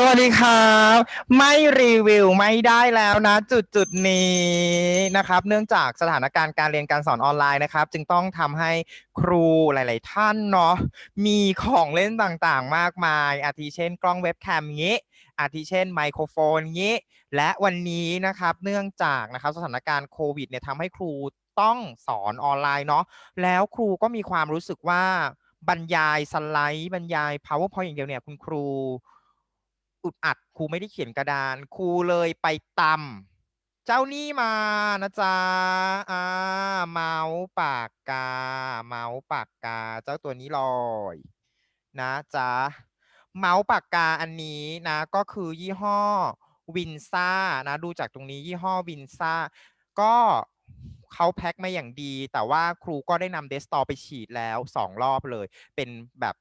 สวัสดีครับ ไม่รีวิวไม่ได้แล้วนะ จุดจุดนี้นะครับ เนื่องจากสถานการณ์การเรียนการสอนออนไลน์นะครับ จึงต้องทำให้ครูหลาย ๆ ท่านเนาะมีของเล่นต่างๆ มากมาย อาทิเช่น กล้องเว็บแคมงี้อาทิเช่นไมโครโฟนงี้ และวันนี้นะครับเนื่องจากนะครับสถานการณ์โควิดเนี่ยทำให้ครูต้องสอนออนไลน์เนาะแล้วครูก็มีความรู้สึกว่าบรรยายสไลด์ บรรยาย powerpoint อย่างเดียวเนี่ยคุณครู อุดอัดครูไม่ได้เขียนกระดานครูเลยไปตำเจ้านี่มานะจ๊ะอ่าเมาส์ปากกา เมาส์ปากกา เจ้าตัวนี้เลยนะจ๊ะเมาส์ปากกาอันนี้นะ ก็คือยี่ห้อวินซ่านะดูจากตรงนี้ยี่ห้อวินซ่าก็เขาแพ็คมาอย่างดี แต่ว่าครูก็ได้นำเดสก์ท็อไปฉีดแล้ว 2 รอบเลย เป็นแบบ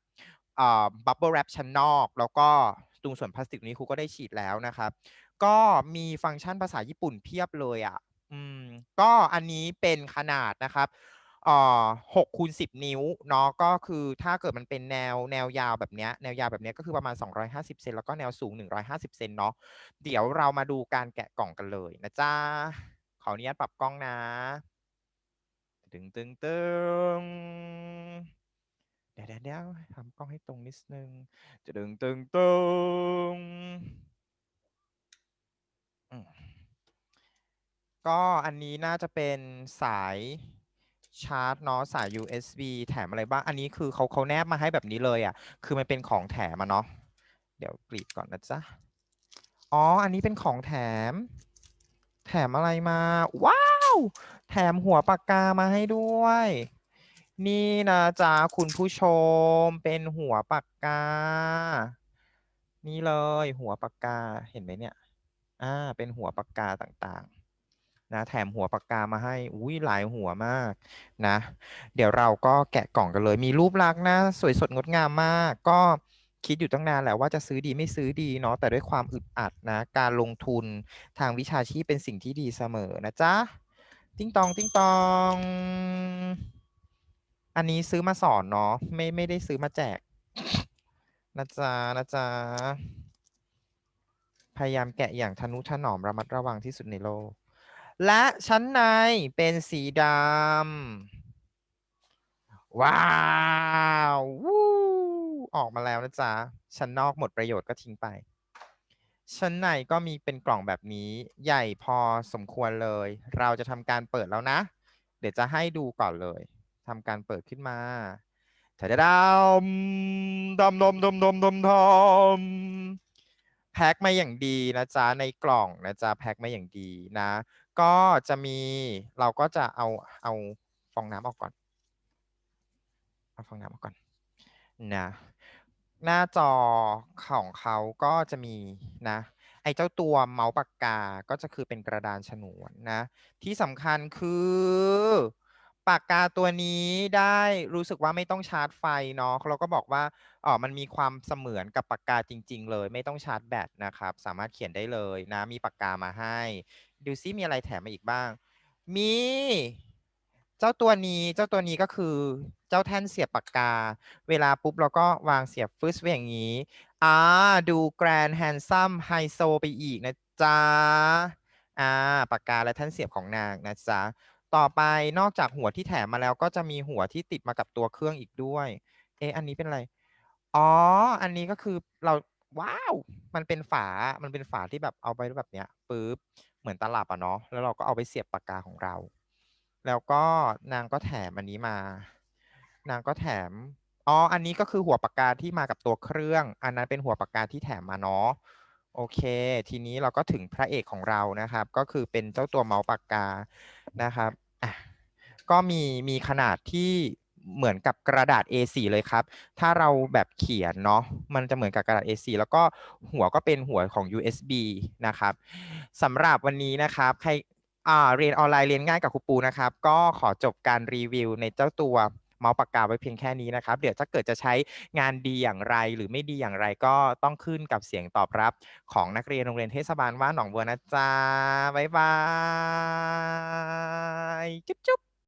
บับเบิลแรปชั้นนอก แล้วก็ ตรงส่วนพลาสติกนี้ครูก็ได้ฉีดแล้วนะครับ ก็มีฟังก์ชันภาษาญี่ปุ่นเพียบเลยอะอืมก็อันนี้เป็นขนาดนะครับเอ่อหกคูณสิบนิ้วเนาะก็คือถ้าเกิดมันเป็นแนวแนวยาวแบบเนี้ยแนวยาวแบบเนี้ยก็คือประมาณ 250 เซนแล้วก็แนวสูง 150 เซนเนาะเดี๋ยวเรามาดูการแกะกล่องกันเลยนะจ๊ะ ขออนุญาตปรับกล้องนะ ตึงตึงตึง เดี๋ยวเดี๋ยวทำกล้องให้ตรงนิดนึง จะตึงตึงตึงอืมก็อันนี้น่าจะเป็นสายชาร์จเนาะสาย USB แถมอะไรบ้าง อันนี้คือเขาเขาแนบมาให้แบบนี้เลยอะ คือมันเป็นของแถมมาเนาะ เดี๋ยวกรีดก่อนนะจ๊ะ อ๋อ อันนี้เป็นของแถม แถมอะไรมา ว้าว แถมหัวปากกามาให้ด้วย นี่นะจ๊ะคุณผู้ชมเป็นหัวปากกา นี่เลยหัวปากกาเห็นไหมเนี่ย อ่า เป็นหัวปากกาต่างๆ นะ แถมหัวปากกามาให้ อุ้ยหลายหัวมากนะ เดี๋ยวเราก็แกะกล่องกันเลย มีรูปลักษณ์นะ สวยสดงดงามมาก ก็คิดอยู่ตั้งนานแหละว่าจะซื้อดีไม่ซื้อดีเนาะ แต่ด้วยความอึดอัดนะ การลงทุนทางวิชาชีพเป็นสิ่งที่ดีเสมอนะจ๊ะ ติ้งตองติ้งตอง อันนี้ซื้อมาสอนเนาะไม่ไม่ได้ซื้อมาแจกนะจ๊ะนะจ๊ะพยายามแกะอย่างทนุถนอมระมัดระวังที่สุดในโลก และชั้นในเป็นสีดำว้าววู้ออกมาแล้วนะจ๊ะชั้นนอกหมดประโยชน์ก็ทิ้งไป ชั้นในก็มีเป็นกล่องแบบนี้ใหญ่พอสมควรเลย เราจะทำการเปิดแล้วนะ เดี๋ยวจะให้ดูก่อนเลย ทำการเปิดขึ้นมาถาดำดำดำดำดำดำดำแพ็คมาอย่างดีนะจ๊ะในกล่องนะจ๊ะแพ็คมาอย่างดีนะ ก็จะมีเราก็จะเอาเอาฟองน้ำออกก่อนเอาฟองน้ำออกก่อนนะหน้าจอของเขาก็จะมีนะไอ้เจ้าตัวเมาส์ปากกาก็จะคือเป็นกระดานฉนวนนะ ที่สำคัญคือ ปากกาตัวนี้ได้รู้สึกว่าไม่ต้องชาร์จไฟเนาะเราก็บอกว่าอ๋อมันมีความเสมือนกับปากกาจริง ๆ เลย ไม่ต้องชาร์จแบตนะครับ สามารถเขียนได้เลยนะ มีปากกามาให้ ดูซิมีอะไรแถมมาอีกบ้าง มี เจ้าตัวนี้เจ้าตัวนี้ก็คือเจ้าแท่นเสียบปากกา เวลาปุ๊บเราก็วางเสียบฟึสไว้อย่างนี้อ่าดูแกรนด์แฮนซัมไฮโซไปอีกนะจ๊ะอ่าปากกาและแท่นเสียบของนางนะจ๊ะ ต่อไปนอกจากหัวที่แถมมาแล้วก็จะมีหัวที่ติดมากับตัวเครื่องอีกด้วย เอ๊ะอันนี้เป็นอะไร อ๋อ อันนี้ก็คือเราว้าว มันเป็นฝา มันเป็นฝาที่แบบเอาไปแบบเนี้ยปึ๊บ เหมือนตลับอะเนาะ แล้วเราก็เอาไปเสียบปากกาของเรา แล้วก็นางก็แถมอันนี้มา นางก็แถม อ๋อ อันนี้ก็คือหัวปากกาที่มากับตัวเครื่อง อันนั้นเป็นหัวปากกาที่แถมมาเนาะ โอเค ทีนี้เราก็ถึงพระเอกของเรานะครับ ก็คือเป็นเจ้าตัวเมาส์ปากกานะครับอะก็มีมีขนาดที่เหมือนกับกระดาษ A4 เลยครับ ถ้าเราแบบเขียนเนาะ มันจะเหมือนกับกระดาษ A4 แล้วก็หัวก็เป็นหัวของ USB นะครับสำหรับวันนี้นะครับ ใครเรียนออนไลน์เรียนง่ายกับครูปูนะครับ ก็ขอจบการรีวิวในเจ้าตัว เมาส์ปากกาไว้เพียงแค่นี้นะครับ เดี๋ยวถ้าเกิดจะใช้งานดีอย่างไร หรือไม่ดีอย่างไรก็ต้องขึ้นกับเสียงตอบรับ ของนักเรียนโรงเรียนเทศบาลว่านหนองบัวนะจ๊ะบ๊ายบาย จุ๊บ